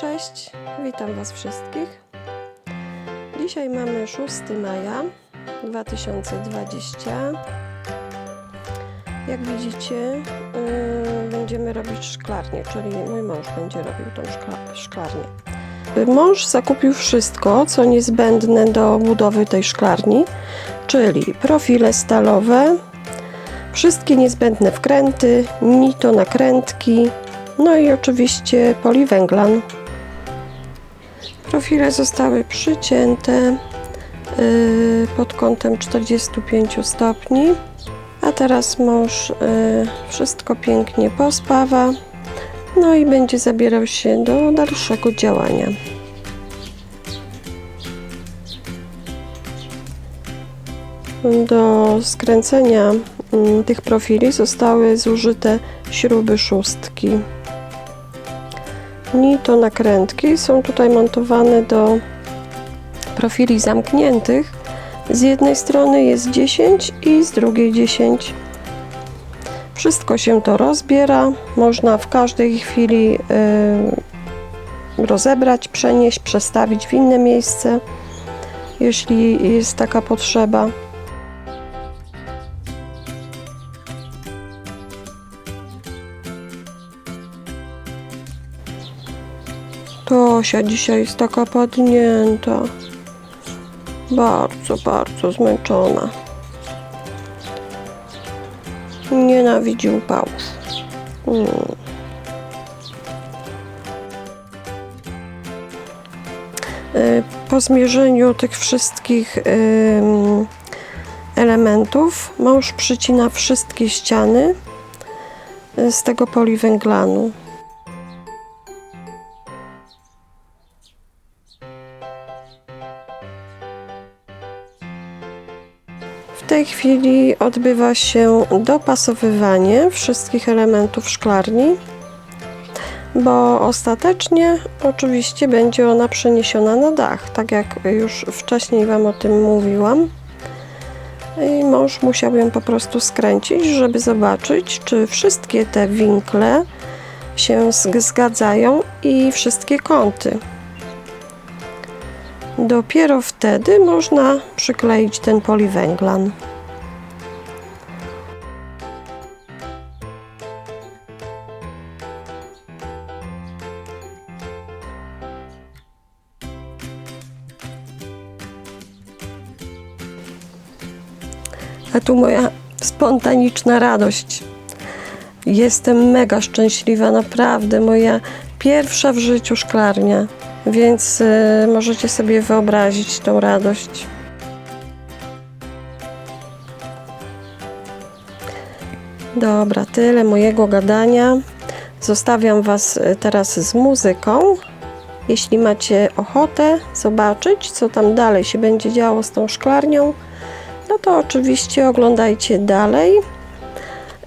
Cześć, witam Was wszystkich. Dzisiaj mamy 6 maja 2020. Jak widzicie, yy, będziemy robić szklarnię, czyli mój mąż będzie robił tą szkla- szklarnię. Mąż zakupił wszystko, co niezbędne do budowy tej szklarni, czyli profile stalowe, wszystkie niezbędne wkręty, nito nakrętki, no i oczywiście poliwęglan. Profile zostały przycięte yy, pod kątem 45 stopni, a teraz mąż yy, wszystko pięknie pospawa, no i będzie zabierał się do dalszego działania. Do skręcenia mm, tych profili zostały zużyte śruby szóstki. Nito nakrętki są tutaj montowane do profili zamkniętych. Z jednej strony jest 10 i z drugiej 10. Wszystko się to rozbiera. Można w każdej chwili y, rozebrać, przenieść, przestawić w inne miejsce, jeśli jest taka potrzeba. Tosia dzisiaj jest taka padnięta. Bardzo, bardzo zmęczona. Nienawidzi upałów. Mm. Y, Po zmierzeniu tych wszystkich elementów mąż przycina wszystkie ściany z tego poliwęglanu. W tej chwili odbywa się dopasowywanie wszystkich elementów szklarni, bo ostatecznie oczywiście będzie ona przeniesiona na dach, tak jak już wcześniej Wam o tym mówiłam. I mąż musiał ją po prostu skręcić, żeby zobaczyć, czy wszystkie te winkle się zg- zgadzają i wszystkie kąty. Dopiero wtedy można przykleić ten poliwęglan. A tu moja spontaniczna radość. Jestem mega szczęśliwa, naprawdę. Moja pierwsza w życiu szklarnia, więc y, możecie sobie wyobrazić tą radość. Dobra, tyle mojego gadania. Zostawiam Was y, teraz z muzyką. Jeśli macie ochotę zobaczyć, co tam dalej się będzie działo z tą szklarnią, no to oczywiście oglądajcie dalej.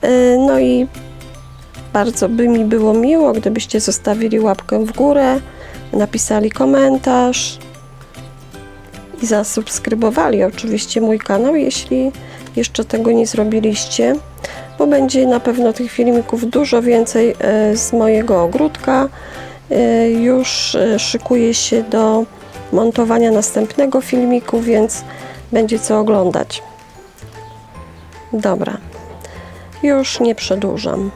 Y, No i bardzo by mi było miło, gdybyście zostawili łapkę w górę, napisali komentarz i zasubskrybowali oczywiście mój kanał, jeśli jeszcze tego nie zrobiliście, bo będzie na pewno tych filmików dużo więcej e, z mojego ogródka. E, Już e, szykuję się do montowania następnego filmiku, więc będzie co oglądać. Dobra, już nie przedłużam.